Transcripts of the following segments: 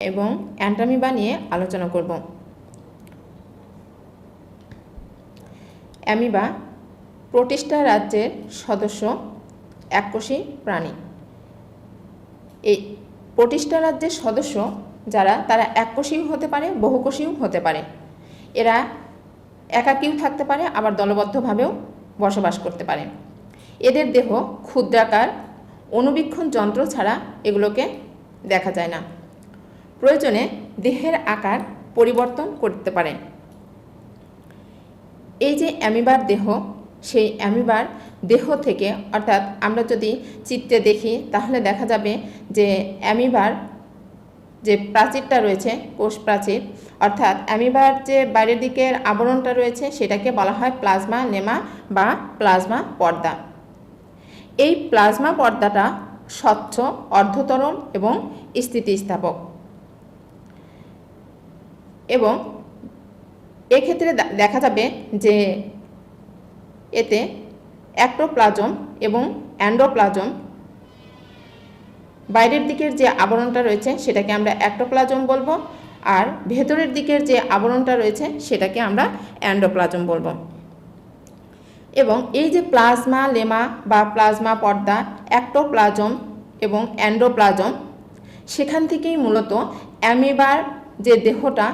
এবং অ্যান্টামিবা নিয়ে আলোচনা করব। অ্যামিবা প্রোটিস্টা রাজ্যের সদস্য, এককোষী প্রাণী। এই প্রতিষ্ঠা রাজ্যের সদস্য যারা, তারা এককোষীও হতে পারে, বহুকোষীও হতে পারে। এরা একাকীও থাকতে পারে, আবার দলবদ্ধভাবেও বসবাস করতে পারে। এদের দেহ ক্ষুদ্রাকার অনুবীক্ষণ যন্ত্র ছাড়া এগুলোকে দেখা যায় না। প্রয়োজনে দেহের আকার পরিবর্তন করতে পারে। এই যে অ্যামিবার দেহ, সেই অ্যামিবার দেহ থেকে, অর্থাৎ আমরা যদি চিত্রে দেখি, তাহলে দেখা যাবে যে অ্যামিবার যে প্রাচীরটা রয়েছে, কোষ প্রাচীর, অর্থাৎ অ্যামিবার যে বাইরের দিকের আবরণটা রয়েছে, সেটাকে বলা হয় প্লাজমা, নেমা বা প্লাজমা পর্দা। এই প্লাজমা পর্দাটা স্বচ্ছ, অর্ধতরল এবং স্থিতিস্থাপক। এবং এক্ষেত্রে দেখা যাবে যে এতে অ্যাক্টোপ্লাজম এবং অ্যান্ডোপ্লাজম বাইরের দিকের যে আবরণটা রয়েছে সেটাকে আমরা অ্যাক্টোপ্লাজম বলব আর ভেতরের দিকের যে আবরণটা রয়েছে সেটাকে আমরা অ্যান্ডোপ্লাজম বলব। এবং এই যে প্লাজমা, লেমা বা প্লাজমা পর্দা, অ্যাক্টোপ্লাজম এবং অ্যান্ডোপ্লাজম, সেখান থেকেই মূলত অ্যামিবার যে দেহটা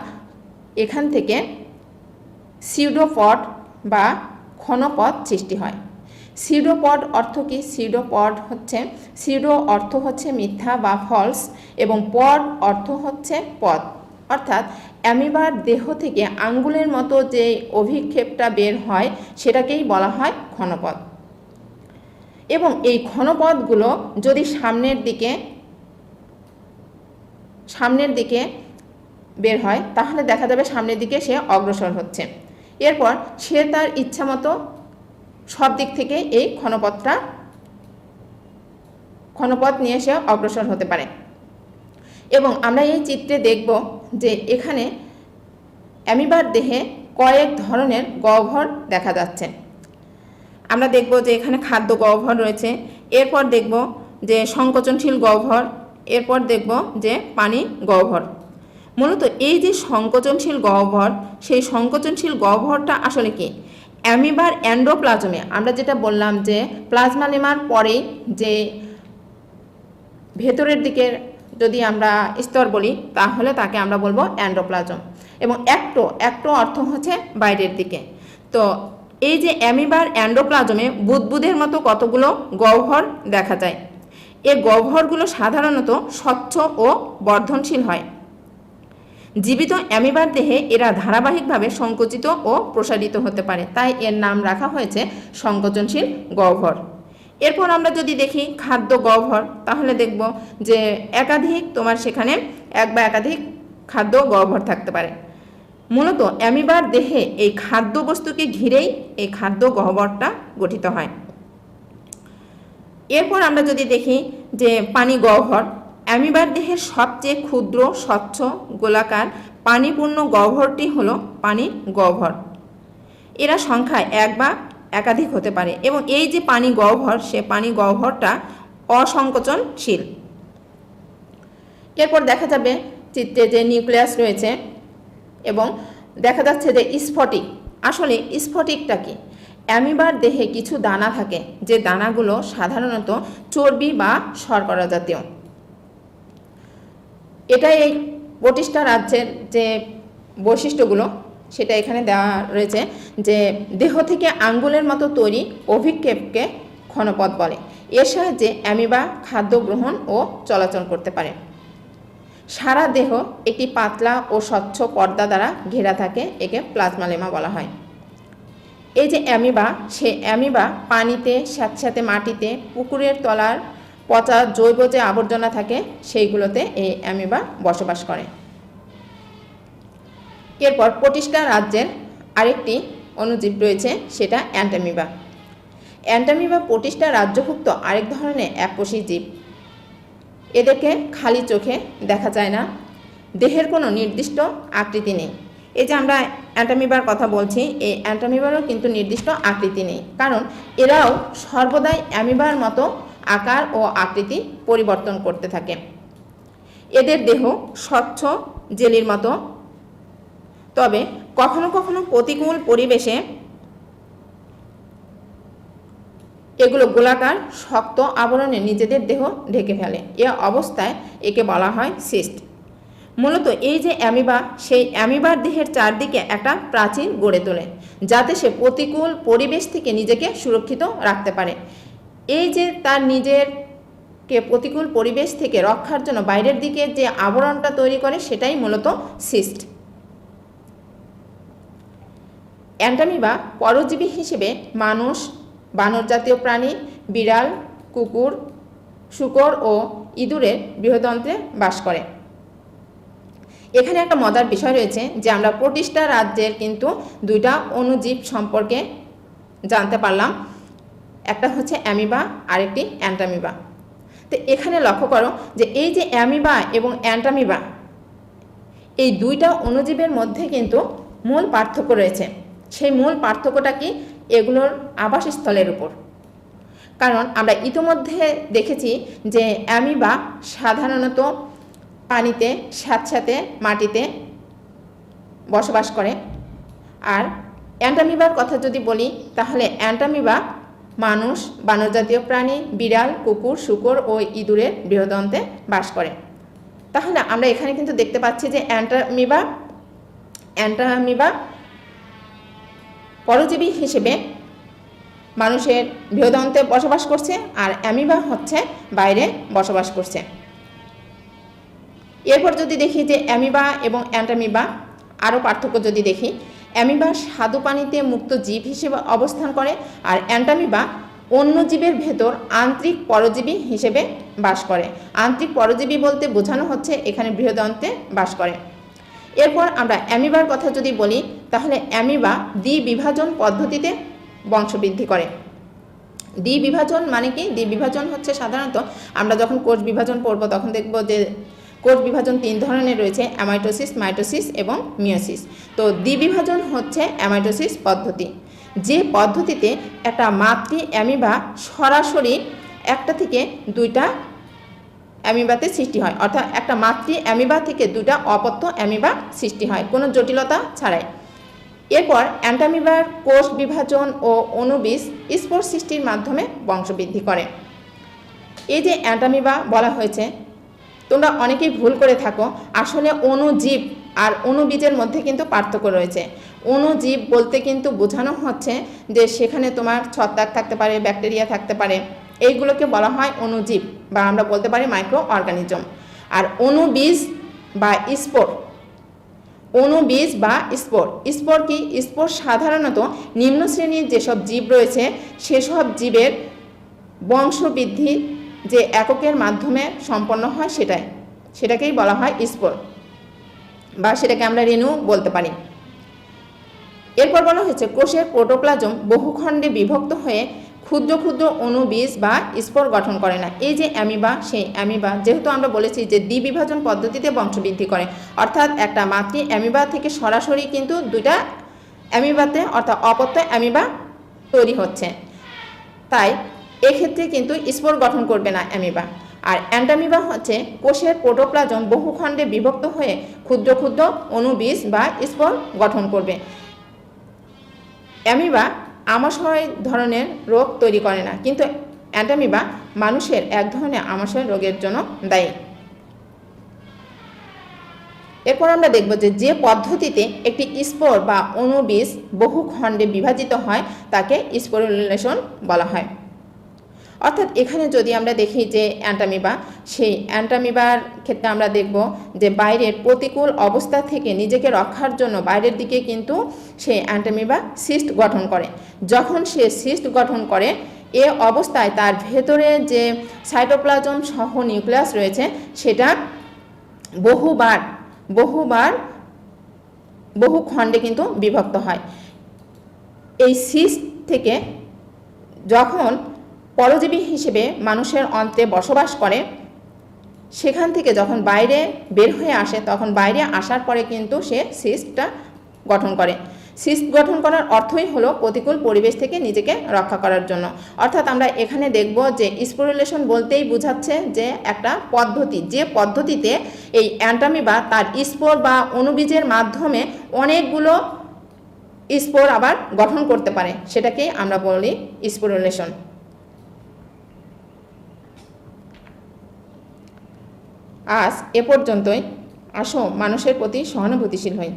এখান থেকে সিউডোপড বা ঘনপদ সৃষ্টি হয়। সিউডোপড অর্থ কি? সিউডোপড হচ্ছে, সিউডো অর্থ হচ্ছে মিথ্যা বা ফলস এবং পড অর্থ হচ্ছে পদ অর্থাৎ অ্যামিবার দেহ থেকে আঙ্গুলের মতো যে অভিক্ষেপটা বের হয়, সেটাকেই বলা হয় ঘনপদ এবং এই ঘনপদগুলো যদি সামনের দিকে সামনের দিকে বের হয়, তাহলে দেখা যাবে সামনের দিকে সে অগ্রসর হচ্ছে। এরপর সে তার ইচ্ছা মতো সব দিক থেকে এই ক্ষণপথটা, ক্ষণপথ নিয়ে সে অগ্রসর হতে পারে। এবং আমরা এই চিত্রে দেখব যে এখানে অ্যামিবার দেহে কয়েক ধরনের গহ্বর দেখা যাচ্ছে। আমরা দেখব যে এখানে খাদ্য গহ্বর রয়েছে, এরপর দেখব যে সংকোচনশীল গহ্বর, এরপর দেখব যে পানি গহ্বর। মূলত এই যে সংকোচনশীল গহ্বর, সেই সংকোচনশীল গহ্বরটা আসলে কি? অ্যামিবার অ্যান্ডোপ্লাজমে আমরা যেটা বললাম যে প্লাজমা লেমার পরে যে ভেতরের দিকের যদি আমরা স্তর বলি, তাহলে তাকে আমরা বলব অ্যান্ডোপ্লাজম এবং অ্যাক্টো অ্যাক্টো অর্থ হচ্ছে বাইরের দিকে। তো এই যে অ্যামিবার অ্যান্ডোপ্লাজমে বুদবুদের মতো কতগুলো গহ্বর দেখা যায়? এ গহ্বরগুলো সাধারণত স্বচ্ছ ও বর্ধনশীল হয়। জীবিত অ্যামিবার দেহে এরা ধারাবাহিকভাবে সংকুচিত ও প্রসারিত হতে পারে। তাই এর নাম রাখা হয়েছে সংকোচনশীল গহ্বর। এরপর আমরা যদি দেখি খাদ্য গহ্বর, তাহলে দেখব যে একাধিক তোমার সেখানে এক বা একাধিক খাদ্য গহ্বর থাকতে পারে। মূলত অ্যামিবার দেহে এই খাদ্যবস্তুকে ঘিরেই এই খাদ্য গহ্বরটা গঠিত হয়। এরপর আমরা যদি দেখি যে পানি গহ্বর অ্যামিবার দেহের সবচেয়ে ক্ষুদ্র, স্বচ্ছ, গোলাকার, পানিপূর্ণ গহ্বরটি হল পানি গহ্বর। এরা সংখ্যায় এক বা একাধিক হতে পারে এবং এই যে পানি গহ্বর, সে পানি গহ্বরটা অসংকোচনশীল। এরপর দেখা যাবে চিত্রে যে নিউক্লিয়াস রয়েছে এবং দেখা যাচ্ছে যে স্ফটিক। আসলে স্ফটিকটা কি? অ্যামিবার দেহে কিছু দানা থাকে, যে দানাগুলো সাধারণত চর্বি বা শর্করা জাতীয়। এটা এই প্রতিষ্ঠা রাজ্যের যে বৈশিষ্ট্যগুলো, সেটা এখানে দেওয়া রয়েছে যে দেহ থেকে আঙ্গুলের মতো তৈরি অভিক্ষেপকে ক্ষণপথ বলে। এর সাহায্যে অ্যামিবা খাদ্য গ্রহণ ও চলাচল করতে পারে। সারা দেহ একটি পাতলা ও স্বচ্ছ পর্দা দ্বারা ঘেরা থাকে, একে প্লাজমালেমা বলা হয়। এই যে অ্যামিবা, সে অ্যামিবা পানিতে সাথে সাথে মাটিতে, পুকুরের তলার পচা জৈব যে আবর্জনা থাকে, সেইগুলোতে এই অ্যামিবা বসবাস করে। এরপর প্রতিষ্ঠা রাজ্যের আরেকটি অণুজীব রয়েছে, সেটা অ্যান্টামিবা। অ্যান্টামিবা প্রতিষ্ঠা রাজ্যভুক্ত আরেক ধরনের এককোষী জীব। এদেরকে খালি চোখে দেখা যায় না, দেহের কোনো নির্দিষ্ট আকৃতি নেই। এই যে আমরা অ্যান্টামিবার কথা বলছি, এই অ্যান্টামিবারও কিন্তু নির্দিষ্ট আকৃতি নেই, কারণ এরাও সর্বদাই অ্যামিবার মতো আকার ও আকৃতি পরিবর্তন করতে থাকে। এদের দেহ স্বচ্ছ, জেলির মতো। তবে কখনো কখনো প্রতিকূল পরিবেশে এগুলো গোলাকার, শক্ত আবরণে নিজেদের দেহ ঢেকে ফেলে। এ অবস্থায় একে বলা হয় সিস্ট। মূলত এই যে অ্যামিবা, সেই অ্যামিবার দেহের চারদিকে একটা প্রাচীর গড়ে তোলে, যাতে সে প্রতিকূল পরিবেশ থেকে নিজেকে সুরক্ষিত রাখতে পারে। এই যে তার নিজের কে প্রতিকূল পরিবেশ থেকে রক্ষার জন্য বাইরের দিকে যে আবরণটা তৈরি করে সেটাই মূলত সিস্ট। অ্যান্টামিবা পরজীবী হিসেবে মানুষ, বানর জাতীয় প্রাণী, বিড়াল, কুকুর, শুকর ও ইঁদুরের বৃহদন্ত্রে বাস করে। এখানে একটা মজার বিষয় রয়েছে যে আমরা প্রতিষ্ঠা রাজ্যের কিন্তু দুইটা অণুজীব সম্পর্কে জানতে পারলাম। একটা হচ্ছে অ্যামিবা, আরেকটি অ্যান্টামিবা। তো এখানে লক্ষ্য করো যে এই যে অ্যামিবা এবং অ্যান্টামিবা, এই দুইটা অণুজীবের মধ্যে কিন্তু মূল পার্থক্য রয়েছে। সেই মূল পার্থক্যটা কি? এগুলোর আবাসস্থলের উপর। কারণ আমরা ইতোমধ্যে দেখেছি যে অ্যামিবা সাধারণত পানিতে, স্যাঁতস্যাঁতে, মাটিতে বসবাস করে। আর অ্যান্টামিবার কথা যদি বলি, তাহলে অ্যান্টামিবা মানুষ, বানরজাতীয় প্রাণী, বিড়াল, কুকুর, শুকর ও ইঁদুরের বৃহদন্তে বাস করে। তাহলে আমরা এখানে কিন্তু দেখতে পাচ্ছি যে অ্যান্টামিবা অ্যান্টামিবা পরজীবী হিসেবে মানুষের বৃহদন্তে বসবাস করছে আর অ্যামিবা হচ্ছে বাইরে বসবাস করছে। এরপর যদি দেখি যে অ্যামিবা এবং অ্যান্টামিবা, আরও পার্থক্য যদি দেখি অ্যামিবা স্বাদু পানিতে মুক্ত জীব হিসেবে অবস্থান করে আর অ্যান্টামিবা অন্য জীবের ভেতর আন্তরিক পরজীবী হিসেবে বাস করে। আন্তরিক পরজীবী বলতে বোঝানো হচ্ছে এখানে বৃহদন্তে বাস করে। এরপর আমরা অ্যামিবার কথা যদি বলি, তাহলে অ্যামিবা দ্বিবিভাজন পদ্ধতিতে বংশবৃদ্ধি করে। দ্বিবিভাজন মানে কি? দ্বিবিভাজন হচ্ছে সাধারণত আমরা যখন কোষ বিভাজন পড়ব, তখন দেখব যে কোষ বিভাজন তিন ধরনের রয়েছে অ্যামাইটোসিস মাইটোসিস এবং মিওসিস তো দ্বিবিভাজন হচ্ছে অ্যামাইটোসিস পদ্ধতি। যে পদ্ধতিতে একটা মাতৃ অ্যামিবা সরাসরি একটা থেকে দুইটা অ্যামিবাতে সৃষ্টি হয়, অর্থাৎ একটা মাতৃ অ্যামিবা থেকে দুটা অপত্য অ্যামিবা সৃষ্টি হয়, কোনো জটিলতা ছাড়াই। এরপর অ্যান্টামিবার কোষ বিভাজন ও অনুবিষ স্পোর সৃষ্টির মাধ্যমে বংশবৃদ্ধি করে। এই যে অ্যান্টামিবা বলা হয়েছে তোমরা অনেকেই ভুল করে থাকো। আসলে অণুজীব আর অণুবীজের মধ্যে কিন্তু পার্থক্য রয়েছে। অণুজীব বলতে কিন্তু বোঝানো হচ্ছে যে সেখানে তোমার ছত্রাক থাকতে পারে, ব্যাকটেরিয়া থাকতে পারে। এইগুলোকে বলা হয় অণুজীব বা আমরা বলতে পারি মাইক্রো অর্গানিজম আর অণুবীজ বা স্পোর অণুবীজ বা স্পোর স্পোর কি? স্পোর সাধারণত নিম্ন শ্রেণির যেসব জীব রয়েছে, সেসব জীবের বংশবৃদ্ধি যে এককের মাধ্যমে সম্পন্ন হয় সেটাই। সেটাকেই বলা হয় স্পোর বা সেটাকে আমরা রেণু বলতে পারি। এরপর বলা হয়েছে, কোষের প্রোটোপ্লাজম বহুখণ্ডে বিভক্ত হয়ে ক্ষুদ্র ক্ষুদ্র অণুবীজ বা স্পোর গঠন করে না। এই যে অ্যামিবা, সেই অ্যামিবা, যেহেতু আমরা বলেছি যে দ্বিবিভাজন পদ্ধতিতে বংশবৃদ্ধি করে, অর্থাৎ একটা মাতৃ অ্যামিবা থেকে সরাসরি কিন্তু দুইটা অ্যামিবাতে, অর্থাৎ অপত্য অ্যামিবা তৈরি হচ্ছে। তাই এক্ষেত্রে কিন্তু স্পোর গঠন করবে না অ্যামিবা। আর অ্যান্টামিবা হচ্ছে কোষের প্রোটোপ্লাজম বহু খণ্ডে বিভক্ত হয়ে ক্ষুদ্র ক্ষুদ্র অণুবীজ বা স্পোর গঠন করবে। অ্যামিবা আমাশয় ধরনের রোগ তৈরি করে না, কিন্তু অ্যান্টামিবা মানুষের এক ধরনের আমাশয় রোগের জন্য দায়ী। এরপর আমরা দেখব যে যে পদ্ধতিতে একটি স্পোর বা অণুবীজ বহু খণ্ডে বিভাজিত হয়, তাকে স্পোরুলেশন বলা হয়। অর্থাৎ এখানে যদি আমরা দেখি যে অ্যান্টামিবা, সেই অ্যান্টামিবার ক্ষেত্রে আমরা দেখব যে বাইরের প্রতিকূল অবস্থা থেকে নিজেকে রক্ষার জন্য বাইরের দিকে কিন্তু সেই অ্যান্টামিবা সিস্ট গঠন করে। যখন সে সিস্ট গঠন করে, এ অবস্থায় তার ভেতরে যে সাইটোপ্লাজম সহ নিউক্লিয়াস রয়েছে, সেটা বহুবার বহুবার, বহু খণ্ডে কিন্তু বিভক্ত হয়। এই সিস্ট থেকে যখন পরজীবী হিসেবে মানুষের অন্তে বসবাস করে, সেখান থেকে যখন বাইরে বের হয়ে আসে, তখন বাইরে আসার পরে কিন্তু সে সিস্টটা গঠন করে। সিস্ট গঠন করার অর্থই হলো প্রতিকূল পরিবেশ থেকে নিজেকে রক্ষা করার জন্য। অর্থাৎ আমরা এখানে দেখব যে স্পোরুলেশন বলতেই বোঝাচ্ছে যে একটা পদ্ধতি, যে পদ্ধতিতে এই অ্যান্টামি বা তার স্পোর বা অনুবীজের মাধ্যমে অনেকগুলো স্পোর আবার গঠন করতে পারে। সেটাকেই আমরা বলি স্পোরিলেশন। আজ এ পর্যন্তই। আসো মানুষের প্রতি সহানুভূতিশীল হই।